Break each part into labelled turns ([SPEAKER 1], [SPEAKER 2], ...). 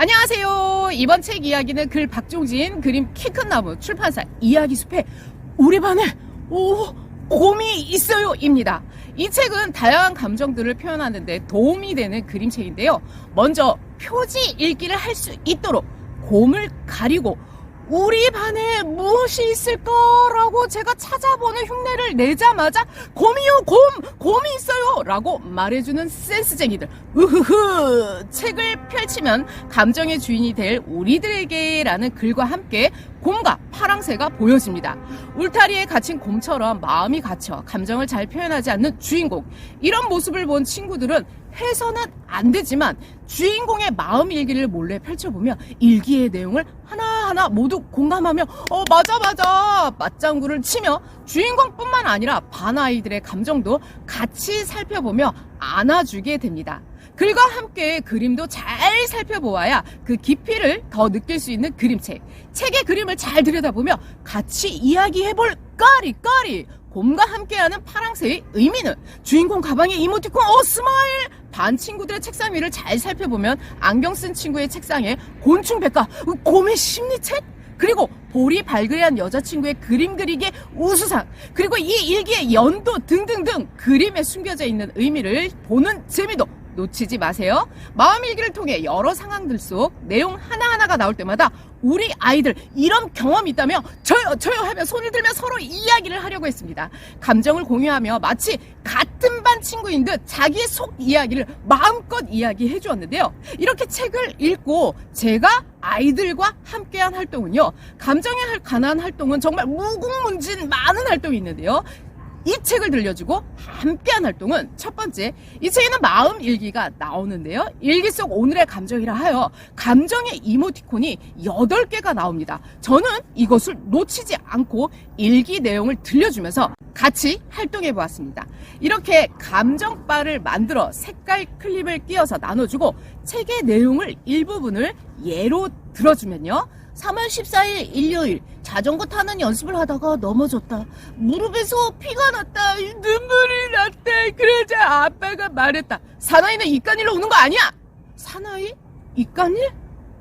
[SPEAKER 1] 안녕하세요. 이번 책 이야기는 글 박종진, 그림 키 큰 나무, 출판사 이야기 숲에 우리 반에 오 곰이 있어요입니다. 이 책은 다양한 감정들을 표현하는데 도움이 되는 그림책인데요. 먼저 표지 읽기를 할 수 있도록 곰을 가리고 우리 반에 무엇이 있을까라고 제가 찾아보는 흉내를 내자마자 곰이요 곰 곰이 있어요! 라고 말해주는 센스쟁이들. 으흐흐! 책을 펼치면 감정의 주인이 될 우리들에게라는 글과 함께 곰과 파랑새가 보여집니다. 울타리에 갇힌 곰처럼 마음이 갇혀 감정을 잘 표현하지 않는 주인공. 이런 모습을 본 친구들은 해서는 안 되지만 주인공의 마음 일기를 몰래 펼쳐보면 일기의 내용을 하나 하나 모두 공감하며 어 맞아 맞아 맞장구를 치며 주인공뿐만 아니라 반 아이들의 감정도 같이 살펴보며 안아주게 됩니다. 글과 함께 그림도 잘 살펴보아야 그 깊이를 더 느낄 수 있는 그림책. 책의 그림을 잘 들여다보며 같이 이야기해볼 까리 까리. 곰과 함께하는 파랑새의 의미는 주인공 가방에 이모티콘 어 스마일 반 친구들의 책상 위를 잘 살펴보면 안경 쓴 친구의 책상에 곤충 백과 곰의 심리책 그리고 볼이 발그레한 여자친구의 그림 그리기 우수상 그리고 이 일기의 연도 등등등 그림에 숨겨져 있는 의미를 보는 재미도 놓치지 마세요. 마음일기를 통해 여러 상황들 속 내용 하나하나가 나올 때마다 우리 아이들 이런 경험이 있다며 저요 저요 하며 손을 들며 서로 이야기를 하려고 했습니다. 감정을 공유하며 마치 같은 반 친구인 듯 자기의 속 이야기를 마음껏 이야기해 주었는데요. 이렇게 책을 읽고 제가 아이들과 함께한 활동은요. 감정에 관한 활동은 정말 무궁문진 많은 활동이 있는데요. 이 책을 들려주고 함께한 활동은 첫 번째 이 책에는 마음 일기가 나오는데요. 일기 속 오늘의 감정이라 하여 감정의 이모티콘이 8개가 나옵니다. 저는 이것을 놓치지 않고 일기 내용을 들려주면서 같이 활동해 보았습니다. 이렇게 감정바를 만들어 색깔 클립을 끼워서 나눠주고 책의 내용을 일부분을 예로 들어주면요 3월 14일 일요일 자전거 타는 연습을 하다가 넘어졌다. 무릎에서 피가 났다. 눈물이 났다. 그러자 아빠가 말했다. 사나이는 이간일로 우는 거 아니야. 사나이? 이간일?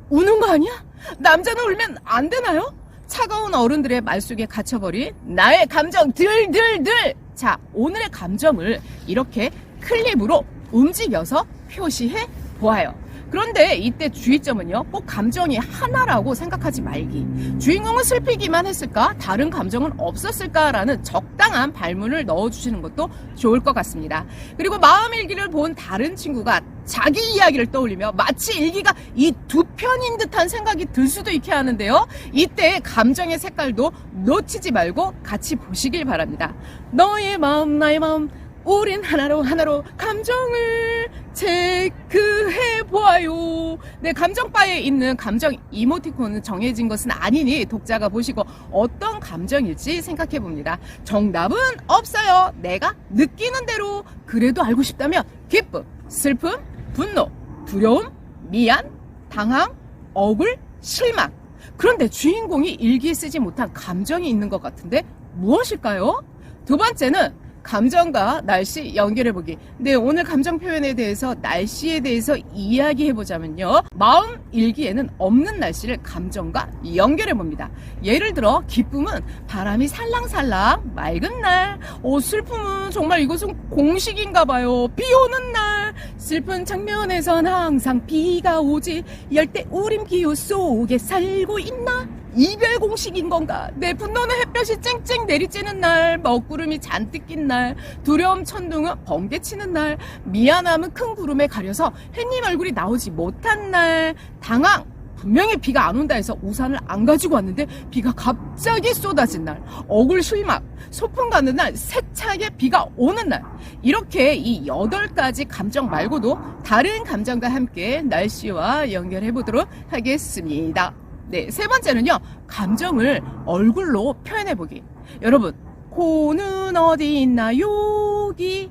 [SPEAKER 1] 우는 거 아니야? 남자는 울면 안 되나요? 차가운 어른들의 말 속에 갇혀버린 나의 감정 들들들. 자, 오늘의 감정을 이렇게 클립으로 움직여서 표시해 보아요. 그런데 이때 주의점은요, 꼭 감정이 하나라고 생각하지 말기. 주인공은 슬피기만 했을까? 다른 감정은 없었을까라는 적당한 발문을 넣어주시는 것도 좋을 것 같습니다. 그리고 마음 일기를 본 다른 친구가 자기 이야기를 떠올리며 마치 일기가 이 두 편인 듯한 생각이 들 수도 있게 하는데요. 이때 감정의 색깔도 놓치지 말고 같이 보시길 바랍니다. 너의 마음, 나의 마음, 우린 하나로 하나로 감정을 체크해 보아요. 네, 감정 바에 있는 감정 이모티콘은 정해진 것은 아니니 독자가 보시고 어떤 감정일지 생각해 봅니다. 정답은 없어요. 내가 느끼는 대로 그래도 알고 싶다면 기쁨, 슬픔, 분노, 두려움, 미안, 당황, 억울, 실망. 그런데 주인공이 일기에 쓰지 못한 감정이 있는 것 같은데 무엇일까요? 두 번째는 감정과 날씨 연결해보기. 네, 오늘 감정 표현에 대해서 날씨에 대해서 이야기해보자면요. 마음 일기에는 없는 날씨를 감정과 연결해봅니다. 예를 들어, 기쁨은 바람이 살랑살랑 맑은 날. 오, 슬픔은 정말 이것은 공식인가봐요. 비 오는 날. 슬픈 장면에선 항상 비가 오지. 열대 우림 기후 속에 살고 있나? 이별 공식인 건가? 내 분노는 햇볕이 쨍쨍 내리쬐는 날, 먹구름이 잔뜩 낀 날, 두려움 천둥은 번개치는 날, 미안함은 큰 구름에 가려서 햇님 얼굴이 나오지 못한 날, 당황, 분명히 비가 안 온다 해서 우산을 안 가지고 왔는데 비가 갑자기 쏟아진 날, 억울 실망, 소풍 가는 날, 세차게 비가 오는 날. 이렇게 이 여덟 가지 감정 말고도 다른 감정과 함께 날씨와 연결해 보도록 하겠습니다. 네, 세 번째는요, 감정을 얼굴로 표현해 보기. 여러분, 코는 어디 있나, 여기.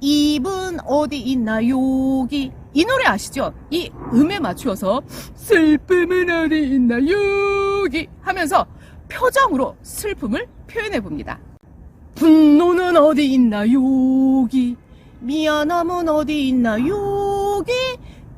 [SPEAKER 1] 입은 어디 있나, 여기. 이 노래 아시죠? 이 음에 맞추어서, 슬픔은 어디 있나, 여기. 하면서 표정으로 슬픔을 표현해 봅니다. 분노는 어디 있나, 여기. 미안함은 어디 있나, 여기.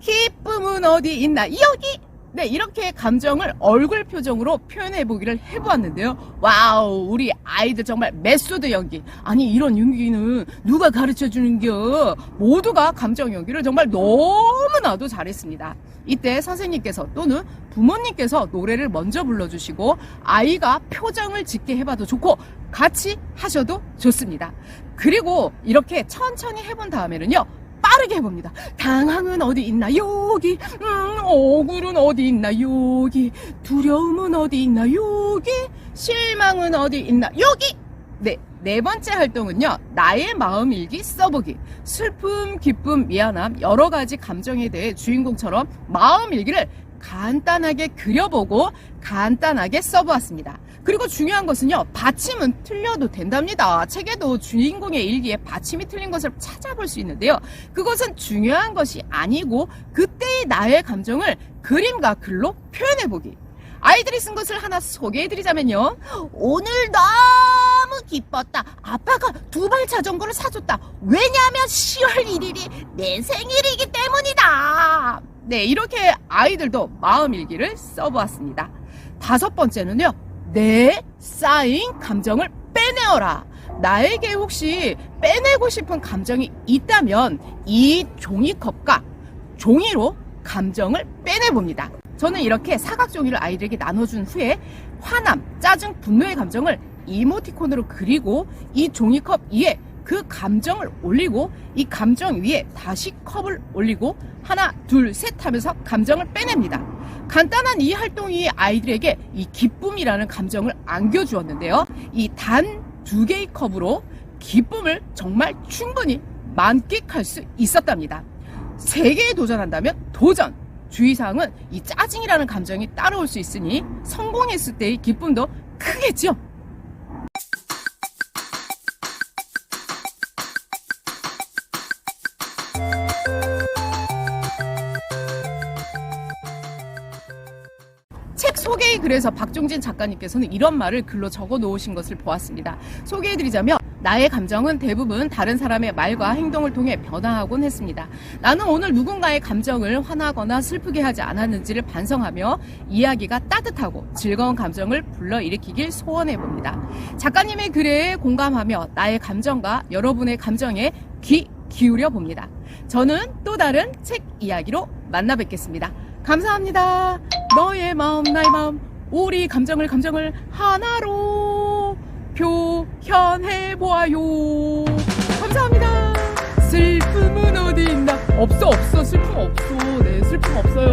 [SPEAKER 1] 기쁨은 어디 있나, 여기. 네, 이렇게 감정을 얼굴 표정으로 표현해 보기를 해보았는데요. 와우, 우리 아이들 정말 메소드 연기. 아니, 이런 연기는 누가 가르쳐 주는겨? 모두가 감정 연기를 정말 너무나도 잘했습니다. 이때 선생님께서 또는 부모님께서 노래를 먼저 불러주시고 아이가 표정을 짓게 해봐도 좋고 같이 하셔도 좋습니다. 그리고 이렇게 천천히 해본 다음에는요. 빠르게 해봅니다. 당황은 어디 있나 여기 음, 억울은 어디 있나 여기 두려움은 어디 있나 여기 실망은 어디 있나 여기 네, 네 번째 활동은요. 나의 마음 일기 써보기. 슬픔, 기쁨, 미안함 여러 가지 감정에 대해 주인공처럼 마음 일기를 간단하게 그려보고 간단하게 써보았습니다. 그리고 중요한 것은요, 받침은 틀려도 된답니다. 책에도 주인공의 일기에 받침이 틀린 것을 찾아볼 수 있는데요. 그것은 중요한 것이 아니고, 그때의 나의 감정을 그림과 글로 표현해보기. 아이들이 쓴 것을 하나 소개해드리자면요. 오늘 너무 기뻤다. 아빠가 두 발 자전거를 사줬다. 왜냐하면 10월 1일이 내 생일이기 때문이다. 네, 이렇게 아이들도 마음 일기를 써보았습니다. 다섯 번째는요. 내 쌓인 감정을 빼내어라. 나에게 혹시 빼내고 싶은 감정이 있다면 이 종이컵과 종이로 감정을 빼내봅니다. 저는 이렇게 사각 종이를 아이들에게 나눠준 후에 화남, 짜증, 분노의 감정을 이모티콘으로 그리고 이 종이컵 위에 그 감정을 올리고 이 감정 위에 다시 컵을 올리고 하나, 둘, 셋 하면서 감정을 빼냅니다. 간단한 이 활동이 아이들에게 이 기쁨이라는 감정을 안겨주었는데요. 이 단 두 개의 컵으로 기쁨을 정말 충분히 만끽할 수 있었답니다. 세 개에 도전한다면 도전! 주의사항은 이 짜증이라는 감정이 따라올 수 있으니 성공했을 때의 기쁨도 크겠죠? 소개의 글에서 박종진 작가님께서는 이런 말을 글로 적어 놓으신 것을 보았습니다. 소개해드리자면 나의 감정은 대부분 다른 사람의 말과 행동을 통해 변화하곤 했습니다. 나는 오늘 누군가의 감정을 화나거나 슬프게 하지 않았는지를 반성하며 이야기가 따뜻하고 즐거운 감정을 불러일으키길 소원해 봅니다. 작가님의 글에 공감하며 나의 감정과 여러분의 감정에 귀 기울여 봅니다. 저는 또 다른 책 이야기로 만나 뵙겠습니다. 감사합니다. 너의 마음, 나의 마음, 우리 감정을, 감정을 하나로 표현해 보아요. 감사합니다. 슬픔은 어디 있나? 없어, 없어. 슬픔 없어. 네, 슬픔 없어요.